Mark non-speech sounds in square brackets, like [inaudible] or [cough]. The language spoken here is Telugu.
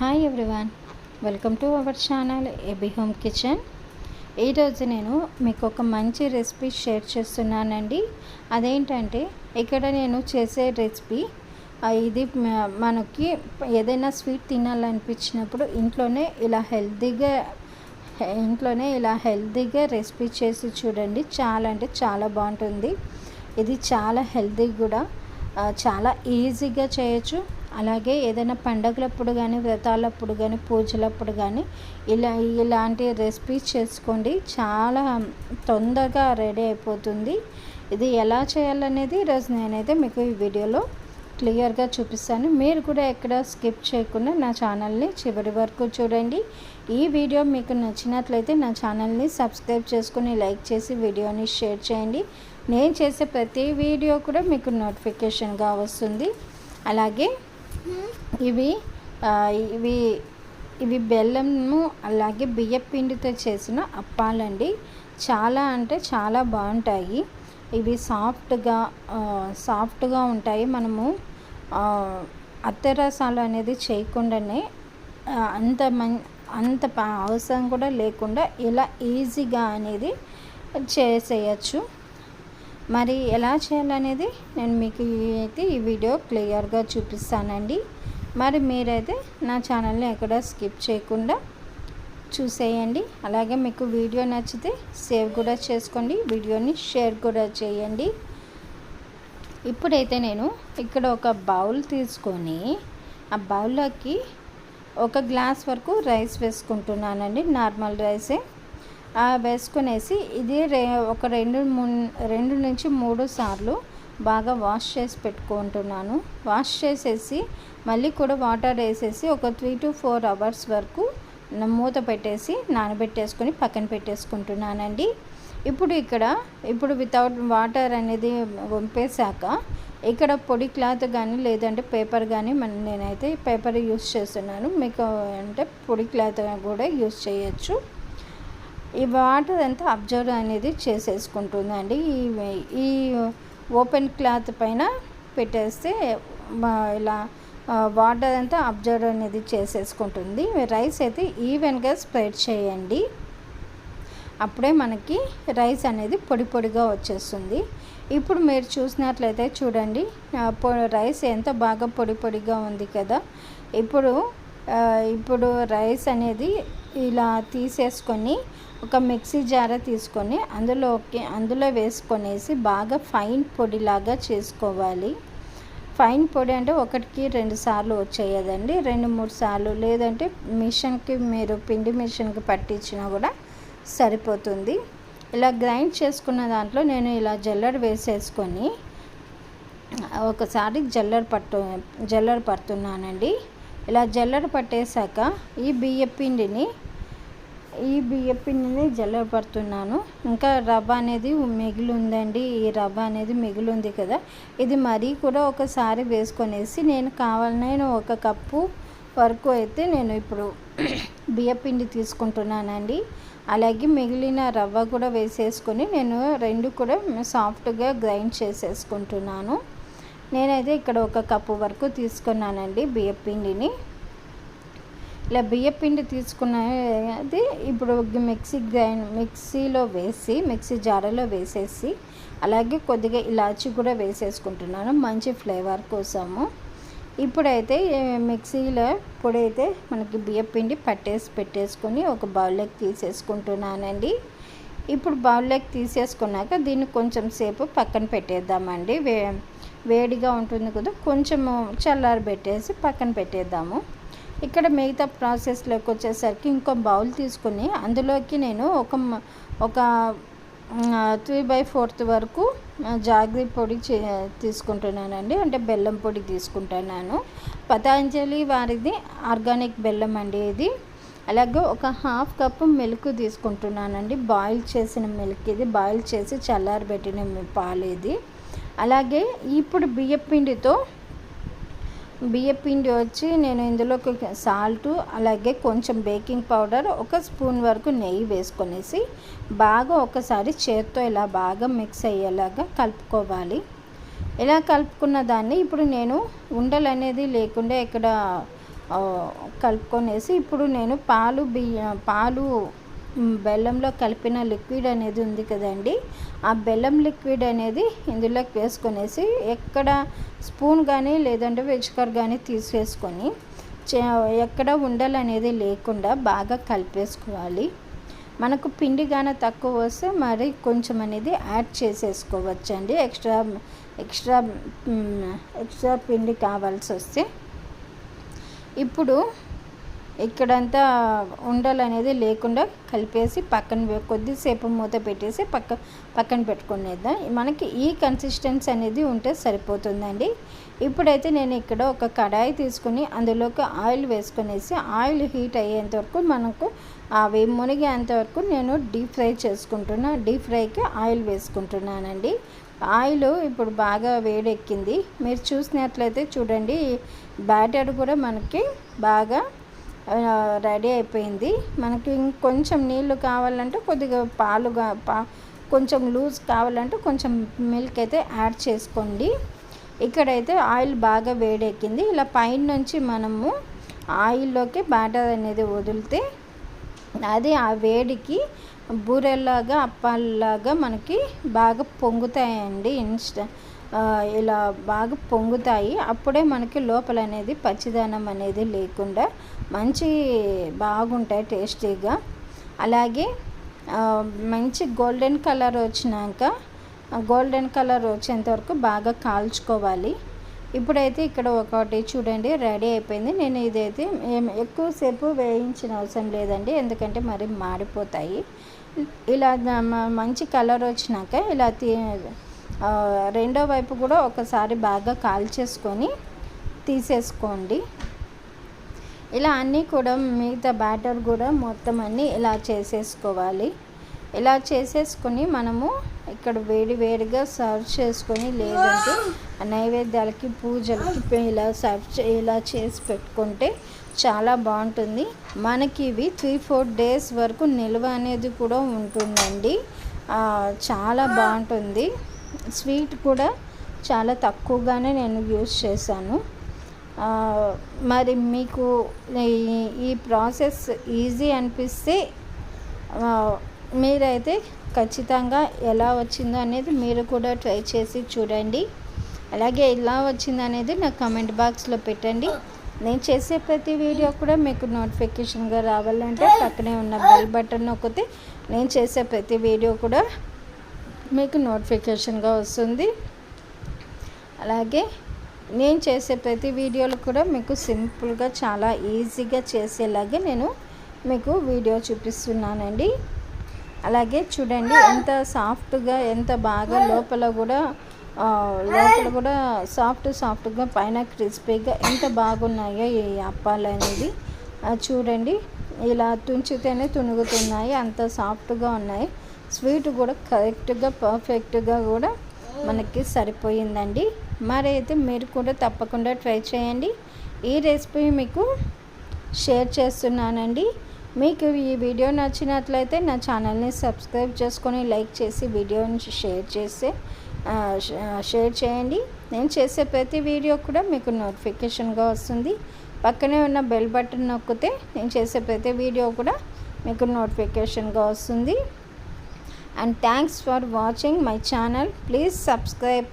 Hi everyone welcome to our channel AB home kitchen ఈరోజు నేను మీకు ఒక మంచి రెసిపీ షేర్ చేస్తున్నానండి. అదేంటంటే ఇక్కడ నేను చేసే రెసిపీ ఇది మనకి ఏదైనా స్వీట్ తినాలనిపించినప్పుడు ఇంట్లోనే ఇలా హెల్తీగా ఇంట్లోనే ఇలా హెల్తీగా రెసిపీ చేసి చూడండి. చాలా అంటే చాలా బాగుంటుంది. ఇది చాలా హెల్తీ కూడా. చాలా ఈజీగా చేయొచ్చు. అలాగే ఏదైనా పండగలప్పుడు కానీ వ్రతాలప్పుడు కానీ పూజలప్పుడు కానీ ఇలా ఇలాంటి రెసిపీస్ చేసుకోండి. చాలా తొందరగా రెడీ అయిపోతుంది. ఇది ఎలా చేయాలనేది ఈరోజు నేనైతే మీకు ఈ వీడియోలో క్లియర్గా చూపిస్తాను. మీరు కూడా ఎక్కడ స్కిప్ చేయకుండా నా ఛానల్ని చివరి వరకు చూడండి. ఈ వీడియో మీకు నచ్చినట్లయితే నా ఛానల్ని సబ్స్క్రైబ్ చేసుకుని లైక్ చేసి వీడియోని షేర్ చేయండి. నేను చేసే ప్రతి వీడియో కూడా మీకు నోటిఫికేషన్గా వస్తుంది. అలాగే ఇవి ఇవి ఇవి బెల్లము అలాగే బియ్యం పిండితో చేసిన అప్పాలండి. చాలా అంటే చాలా బాగుంటాయి. ఇవి సాఫ్ట్గా సాఫ్ట్గా ఉంటాయి. మనము అత్తరసాలు అనేది చేయకుండానే అంత మం అంత అవసరం కూడా లేకుండా ఇలా ఈజీగా అనేది చేసేయచ్చు. మరి ఎలా చేయాలనేది నేను మీకు అయితే ఈ వీడియో క్లియర్గా చూపిస్తానండి. మరి మీరైతే నా ఛానల్ని ఎక్కడ స్కిప్ చేయకుండా చూసేయండి. అలాగే మీకు వీడియో నచ్చితే సేవ్ కూడా చేసుకోండి వీడియోని షేర్ కూడా చేయండి. ఇప్పుడైతే నేను ఇక్కడ ఒక బౌల్ తీసుకొని ఆ బౌల్లోకి ఒక గ్లాస్ వరకు రైస్ వేసుకుంటున్నానండి. నార్మల్ రైసే. వేసుకునేసి ఇది రే ఒక రెండు రెండు నుంచి మూడు సార్లు బాగా వాష్ చేసి పెట్టుకుంటున్నాను. వాష్ చేసేసి మళ్ళీ కూడా వాటర్ వేసేసి ఒక త్రీ టు ఫోర్ అవర్స్ వరకు మూత పెట్టేసి నానబెట్టేసుకొని పక్కన పెట్టేసుకుంటున్నానండి. ఇప్పుడు ఇక్కడ ఇప్పుడు వితౌట్ వాటర్ అనేది వంపేశాక ఇక్కడ పొడి క్లాత్ కానీ లేదంటే పేపర్ కానీ మన నేనైతే పేపర్ యూస్ చేస్తున్నాను. మీకు అంటే పొడి క్లాత్ కూడా యూస్ చేయొచ్చు. ఈ వాటర్ అంతా అబ్జర్వ్ అనేది చేసేసుకుంటుందండి. ఈ ఈ ఓపెన్ క్లాత్ పైన పెట్టేస్తే ఇలా వాటర్ అంతా అబ్జర్వ్ అనేది చేసేసుకుంటుంది. రైస్ అయితే ఈవెన్గా స్ప్రెడ్ చేయండి. అప్పుడే మనకి రైస్ అనేది పొడి పొడిగా వచ్చేస్తుంది. ఇప్పుడు మీరు చూసినట్లయితే చూడండి రైస్ ఎంత బాగా పొడి పొడిగా ఉంది కదా. ఇప్పుడు ఇప్పుడు రైస్ అనేది ఇలా తీసేసుకొని ఒక మిక్సీ జార తీసుకొని అందులోకి అందులో వేసుకొనేసి బాగా ఫైన్ పొడిలాగా చేసుకోవాలి. ఫైన్ పొడి అంటే ఒకటికి రెండు సార్లు వచ్చేయదండి. రెండు మూడు సార్లు లేదంటే మిషన్కి మీరు పిండి మిషన్కి పట్టించినా కూడా సరిపోతుంది. ఇలా గ్రైండ్ చేసుకున్న దాంట్లో నేను ఇలా జల్లెడ వేసేసుకొని ఒకసారి జల్లెడ పట్టు జల్లెడ పడుతున్నానండి. ఇలా జల్లెడ పట్టేశాక ఈ బియ్య పిండిని ఈ బియ్య పిండిని జల్లబడుతున్నాను ఇంకా రవ్వ అనేది మిగిలి ఉందండి ఈ రవ్వ అనేది మిగిలి ఉంది కదా. ఇది మరీ కూడా ఒకసారి వేసుకొనేసి నేను కావాలి ఒక కప్పు వరకు అయితే నేను ఇప్పుడు [clears throat] బియ్య పిండి తీసుకుంటున్నానండి. అలాగే మిగిలిన రవ్వ కూడా వేసేసుకొని నేను రెండు కూడా సాఫ్ట్గా గ్రైండ్ చేసేసుకుంటున్నాను. నేనైతే ఇక్కడ ఒక కప్పు వరకు తీసుకున్నానండి బియ్య పిండిని. ఇలా బియ్యపిండి తీసుకున్నది ఇప్పుడు మిక్సీ గ్రైండ్ మిక్సీలో వేసి మిక్సీ జారలో వేసేసి అలాగే కొద్దిగా ఇలాచి కూడా వేసేసుకుంటున్నాను. మంచి ఫ్లేవర్ కోసము. ఇప్పుడైతే మిక్సీలో పొడైతే మనకి బియ్యపిండి పట్టేసి పెట్టేసుకొని ఒక బౌల్లోకి తీసేసుకుంటున్నానండి. ఇప్పుడు బౌల్లోకి తీసేసుకున్నాక దీన్ని కొంచెం సేపు పక్కన పెట్టేద్దామండి. వే వేడిగా ఉంటుంది కదా కొంచెము చల్లారి పెట్టేసి పక్కన పెట్టేద్దాము. ఇక్కడ మిగతా ప్రాసెస్లోకి వచ్చేసరికి ఇంకో బౌల్ తీసుకుని అందులోకి నేను ఒక ఒక త్రీ బై ఫోర్త్ వరకు జాగ్రీ పొడి చే తీసుకుంటున్నానండి. అంటే బెల్లం పొడి తీసుకుంటున్నాను. పతాంజలి వారిది ఆర్గానిక్ బెల్లం అండి ఇది. అలాగే ఒక హాఫ్ కప్పు మిల్క్ తీసుకుంటున్నానండి. బాయిల్ చేసిన మిల్క్ ఇది. బాయిల్ చేసి చల్లారబెట్టిన పాలు ఇది. అలాగే ఇప్పుడు బియ్యపిండితో పిండితో బియ్య పిండి వచ్చి నేను ఇందులోకి సాల్ట్ అలాగే కొంచెం బేకింగ్ పౌడర్ ఒక స్పూన్ వరకు నెయ్యి వేసుకొనేసి బాగా ఒకసారి చేత్తో ఇలా బాగా మిక్స్ అయ్యేలాగా కలుపుకోవాలి. ఇలా కలుపుకున్న దాన్ని ఇప్పుడు నేను ఉండలు అనేది లేకుండా ఇక్కడ కలుపుకొనేసి ఇప్పుడు నేను పాలు బియ్య పాలు బెల్లంలో కలిపిన లిక్విడ్ అనేది ఉంది కదండి. ఆ బెల్లం లిక్విడ్ అనేది ఇందులోకి వేసుకొనేసి ఎక్కడ స్పూన్ కానీ లేదంటే వెజ్కర్ కానీ తీసేసుకొని ఎక్కడ ఉండలు అనేది లేకుండా బాగా కలిపేసుకోవాలి. మనకు పిండి కానీ తక్కువ వస్తే మరి కొంచెం అనేది యాడ్ చేసేసుకోవచ్చండి. ఎక్స్ట్రా ఎక్స్ట్రా ఎక్స్ట్రా పిండి కావాల్సి వస్తే. ఇప్పుడు ఇక్కడంతా ఉండలు అనేది లేకుండా కలిపేసి పక్కన కొద్దిసేపు మూత పెట్టేసి పక్క పక్కన పెట్టుకునేద్దాం. మనకి ఈ కన్సిస్టెన్సీ అనేది ఉంటే సరిపోతుందండి. ఇప్పుడైతే నేను ఇక్కడ ఒక కడాయి తీసుకుని అందులోకి ఆయిల్ వేసుకునేసి ఆయిల్ హీట్ అయ్యేంత వరకు మనకు అవి మునిగేంత వరకు నేను డీప్ ఫ్రై చేసుకుంటున్నా. డీప్ ఫ్రైకి ఆయిల్ వేసుకుంటున్నానండి. ఆయిల్ ఇప్పుడు బాగా వేడెక్కింది. మీరు చూసినట్లయితే చూడండి బ్యాటర్ కూడా మనకి బాగా రెడీ అయిపోయింది. మనకి ఇంకొంచెం నీళ్ళు కావాలంటే కొద్దిగా పాలు పా కొంచెం లూజ్ కావాలంటే కొంచెం మిల్క్ అయితే యాడ్ చేసుకోండి. ఇక్కడైతే ఆయిల్ బాగా వేడెక్కింది. ఇలా పైన నుంచి మనము ఆయిల్లోకి బ్యాటర్ అనేది వదిలితే అది ఆ వేడికి బూరెల్లాగా అప్పాల్లాగా మనకి బాగా పొంగుతాయండి. ఇన్స్టా ఇలా బాగా పొంగుతాయి. అప్పుడే మనకి లోపల అనేది పచ్చిదనం అనేది లేకుండా మంచి బాగుంటాయి టేస్టీగా. అలాగే మంచి గోల్డెన్ కలర్ వచ్చినాక గోల్డెన్ కలర్ వచ్చేంత వరకు బాగా కాల్చుకోవాలి. ఇప్పుడైతే ఇక్కడ ఒకటి చూడండి రెడీ అయిపోయింది. నేను ఇదైతే ఎక్కువసేపు వేయించిన అవసరం లేదండి ఎందుకంటే మరి మాడిపోతాయి. ఇలా మంచి కలర్ వచ్చినాక ఇలా రెండో వైపు కూడా ఒకసారి బాగా కాల్చేసుకొని తీసేసుకోండి. ఇలా అన్నీ కూడా మిగతా బ్యాటర్ కూడా మొత్తం అన్నీ ఇలా చేసేసుకోవాలి. ఇలా చేసేసుకొని మనము ఇక్కడ వేడి వేడిగా సర్వ్ చేసుకొని లేదంటే నైవేద్యాలకి పూజలకి ఇలా సర్వ్ ఇలా చేసి పెట్టుకుంటే చాలా బాగుంటుంది. మనకి ఇవి త్రీ ఫోర్ డేస్ వరకు నిల్వ అనేది కూడా ఉంటుందండి. చాలా బాగుంటుంది. స్వీట్ కూడా చాలా తక్కువగానే నేను యూస్ చేశాను. మరి మీకు ఈ ప్రాసెస్ ఈజీ అనిపిస్తే మీరైతే ఖచ్చితంగా ఎలా వచ్చిందో అనేది మీరు కూడా ట్రై చేసి చూడండి. అలాగే ఎలా వచ్చింది అనేది నాకు కమెంట్ బాక్స్లో పెట్టండి. నేను చేసే ప్రతి వీడియో కూడా మీకు నోటిఫికేషన్గా రావాలంటే పక్కనే ఉన్న బెల్ బటన్ నొక్కితే నేను చేసే ప్రతి వీడియో కూడా మీకు నోటిఫికేషన్గా వస్తుంది. అలాగే నేను చేసే ప్రతి వీడియోలు కూడా మీకు సింపుల్గా చాలా ఈజీగా చేసేలాగే నేను మీకు వీడియో చూపిస్తున్నానండి. అలాగే చూడండి ఎంత సాఫ్ట్గా ఎంత బాగా లోపల కూడా లోపల కూడా సాఫ్ట్ సాఫ్ట్గా పైన క్రిస్పీగా ఎంత బాగున్నాయో ఈ అప్పాలు అనేది చూడండి ఇలా తుంచితేనే తునుగుతున్నాయి అంత సాఫ్ట్గా ఉన్నాయి. స్వీట్ కూడా కరెక్ట్గా పర్ఫెక్ట్గా కూడా మనకి సరిపోయిందండి. మరైతే మీరు కూడా తప్పకుండా ట్రై చేయండి. ఈ రెసిపీ మీకు షేర్ చేస్తున్నానండి. మీకు ఈ వీడియో నచ్చినట్లయితే నా ఛానల్ని సబ్స్క్రైబ్ చేసుకొని లైక్ చేసి వీడియోని షేర్ చేసి షేర్ చేయండి. నేను చేసే ప్రతి వీడియో కూడా మీకు నోటిఫికేషన్గా వస్తుంది. పక్కనే ఉన్న బెల్ బటన్ నొక్కితే నేను చేసే ప్రతి వీడియో కూడా మీకు నోటిఫికేషన్గా వస్తుంది. And thanks for watching my channel. Please subscribe.